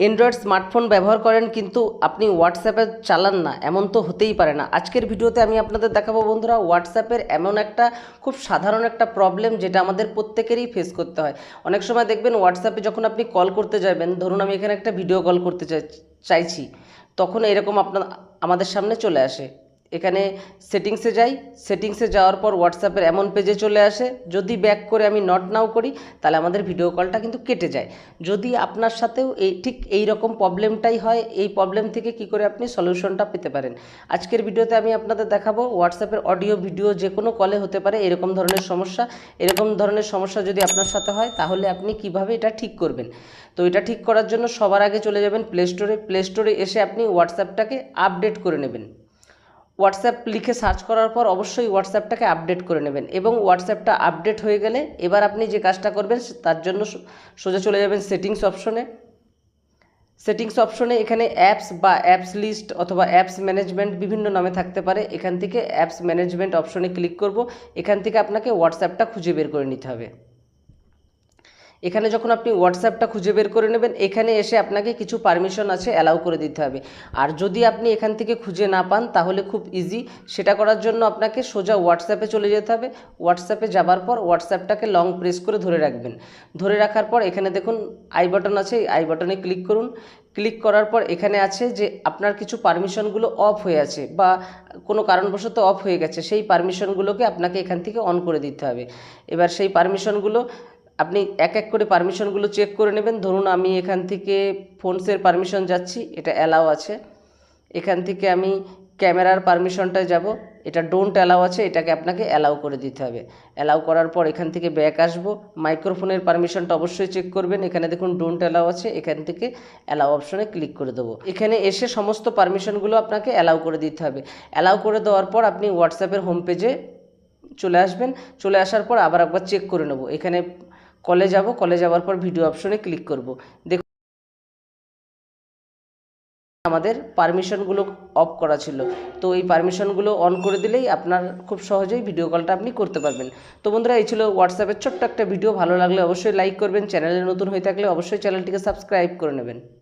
Android smartphone ব্যবহার করেন, কিন্তু আপনি হোয়াটসঅ্যাপে চালান না। এমন তো হতেই পারে না। আজকের ভিডিওতে আমি আপনাদের দেখাবো বন্ধুরা হোয়াটসঅ্যাপের এমন একটা খুব সাধারণ একটা প্রবলেম যেটা আমাদের প্রত্যেকেরই ফেস করতে হয়। অনেক সময় দেখবেন হোয়াটসঅ্যাপে যখন আপনি কল করতে যাবেন, ধরুন আমি এখানে একটা ভিডিও কল করতে চাই চাইছি, তখন এরকম আপনার, আমাদের সামনে চলে আসে। এখানে সেটিংসে যাই। সেটিংসে যাওয়ার পর হোয়াটসঅ্যাপের এমন পেজে চলে আসে। যদি ব্যাক করে আমি নট নাও করি, তাহলে আমাদের ভিডিও কলটা কিন্তু কেটে যায়। যদি আপনার সাথেও এই, ঠিক এই রকম প্রবলেমটাই হয়, এই প্রবলেম থেকে কি করে আপনি সলিউশনটা পেতে পারেন? আজকের ভিডিওতে আমি আপনাদের দেখাবো হোয়াটসঅ্যাপের অডিও ভিডিও যে কোনো কলে হতে পারে, এরকম ধরনের সমস্যা। এরকম ধরনের সমস্যা যদি আপনার সাথে হয়, তাহলে আপনি কীভাবে এটা ঠিক করবেন? তো এটা ঠিক করার জন্য সবার আগে চলে যাবেন প্লে স্টোরে প্লে স্টোরে এসে আপনি হোয়াটসঅ্যাপটাকে আপডেট করে নেবেন। হোয়াটসঅ্যাপ লিখে সার্চ করার পর অবশ্যই হোয়াটসঅ্যাপটাকে আপডেট করে নেবেন এবং হোয়াটসঅ্যাপটা আপডেট হয়ে গেলে এবার আপনি যে কাজটা করবেন তার জন্য সোজা চলে যাবেন সেটিংস অপশনে সেটিংস অপশনে এখানে অ্যাপস বা অ্যাপস লিস্ট অথবা অ্যাপস ম্যানেজমেন্ট বিভিন্ন নামে থাকতে পারে। এখান থেকে অ্যাপস ম্যানেজমেন্ট অপশনে ক্লিক করব। এখান থেকে আপনাকে হোয়াটসঅ্যাপটা খুঁজে বের করে নিতে হবে। এখানে যখন আপনি হোয়াটসঅ্যাপটা খুঁজে বের করে নেবেন, এখানে এসে আপনাকে কিছু পারমিশন আছে অ্যালাউ করে দিতে হবে। আর যদি আপনি এখান থেকে খুঁজে না পান, তাহলে খুব ইজি সেটা করার জন্য আপনাকে সোজা হোয়াটসঅ্যাপে চলে যেতে হবে। হোয়াটসঅ্যাপে যাবার পর হোয়াটসঅ্যাপটাকে লং প্রেস করে ধরে রাখবেন। ধরে রাখার পর এখানে দেখুন আই বাটন আছে আই বাটনে ক্লিক করুন। ক্লিক করার পর এখানে আছে যে আপনার কিছু পারমিশনগুলো অফ হয়ে আছে বা কোনো কারণবশত অফ হয়ে গেছে, সেই পারমিশনগুলোকে আপনাকে এখান থেকে অন করে দিতে হবে। এবার সেই পারমিশনগুলো আপনি এক এক করে পারমিশনগুলো চেক করে নেবেন। ধরুন আমি এখান থেকে ফোনসের পারমিশন যাচ্ছি, এটা অ্যালাও আছে। এখান থেকে আমি ক্যামেরার পারমিশনটায় যাব, এটা ডোন্ট অ্যালাও আছে, এটাকে আপনাকে অ্যালাউ করে দিতে হবে। অ্যালাউ করার পর এখান থেকে ব্যাক আসব মাইক্রোফোনের পারমিশনটা অবশ্যই চেক করবেন। এখানে দেখুন ডোন্ট অ্যালাউ আছে, এখান থেকে অ্যালাউ অপশনে ক্লিক করে দেবো। এখানে এসে সমস্ত পারমিশনগুলো আপনাকে অ্যালাউ করে দিতে হবে। অ্যালাউ করে দেওয়ার পর আপনি হোয়াটসঅ্যাপের হোম পেজে চলে আসবেন। চলে আসার পর আবার একবার চেক করে নেব। এখানে কলে যাব, কলে যাওয়ার পর ভিডিও অপশনে ক্লিক করব। দেখুন, আমাদের পারমিশনগুলো অফ করা ছিল। তো এই পারমিশনগুলো অন করে দিলেই আপনার খুব সহজেই ভিডিও কলটা আপনি করতে পারবেন। তো বন্ধুরা, এই ছিল হোয়াটসঅ্যাপের ছোট্ট একটা ভিডিও ভালো লাগলে অবশ্যই লাইক করবেন। চ্যানেলে নতুন হয়ে থাকলে অবশ্যই চ্যানেলটিকে সাবস্ক্রাইব করে নেবেন।